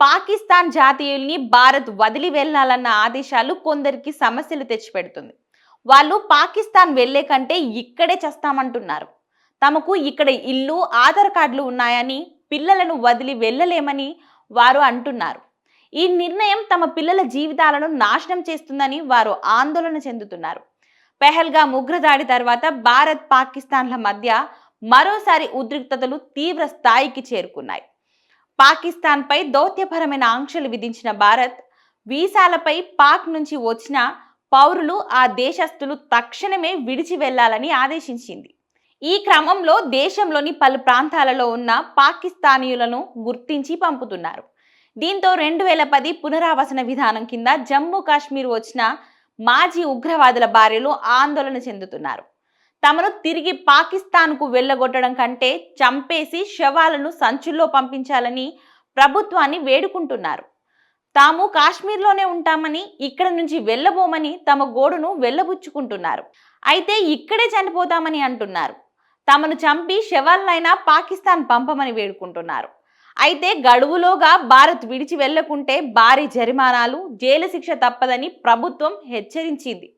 పాకిస్తాన్ జాతీయుల్ని భారత్ వదిలి వెళ్ళాలన్న ఆదేశాలు కొందరికి సమస్యలు తెచ్చిపెడుతుంది. వాళ్ళు పాకిస్తాన్ వెళ్ళే కంటే ఇక్కడే చేస్తామంటున్నారు. తమకు ఇక్కడ ఇల్లు ఆధార్ కార్డులు ఉన్నాయని పిల్లలను వదిలి వెళ్ళలేమని వారు అంటున్నారు. ఈ నిర్ణయం తమ పిల్లల జీవితాలను నాశనం చేస్తుందని వారు ఆందోళన చెందుతున్నారు. పెహల్గా ఉగ్రదాడి తర్వాత భారత్ పాకిస్తాన్ల మధ్య మరోసారి ఉద్రిక్తతలు తీవ్ర స్థాయికి చేరుకున్నాయి. పాకిస్తాన్పై దౌత్యపరమైన ఆంక్షలు విధించిన భారత్ వీసాలపై పాక్ నుంచి వచ్చిన పౌరులు ఆ దేశస్థులు తక్షణమే విడిచి వెళ్ళాలని ఆదేశించింది. ఈ క్రమంలో దేశంలోని పలు ప్రాంతాలలో ఉన్న పాకిస్తానీయులను గుర్తించి పంపుతున్నారు. దీంతో రెండు వేల పది పునరావాసన విధానం కింద జమ్మూ కాశ్మీర్ వచ్చిన మాజీ ఉగ్రవాదుల భార్యలు ఆందోళన చెందుతున్నారు. తమను తిరిగి పాకిస్తాన్కు వెళ్ళగొట్టడం కంటే చంపేసి శవాలను సంచుల్లో పంపించాలని ప్రభుత్వాన్ని వేడుకుంటున్నారు. తాము కాశ్మీర్లోనే ఉంటామని ఇక్కడ నుంచి వెళ్ళబోమని తమ గోడును వెళ్ళబుచ్చుకుంటున్నారు. అయితే ఇక్కడే చనిపోతామని అంటున్నారు. తమను చంపి శవాలనైనా పాకిస్తాన్ పంపమని వేడుకుంటున్నారు. అయితే గడువులోగా భారత్ విడిచి వెళ్ళకుంటే భారీ జరిమానాలు జైలు శిక్ష తప్పదని ప్రభుత్వం హెచ్చరించింది.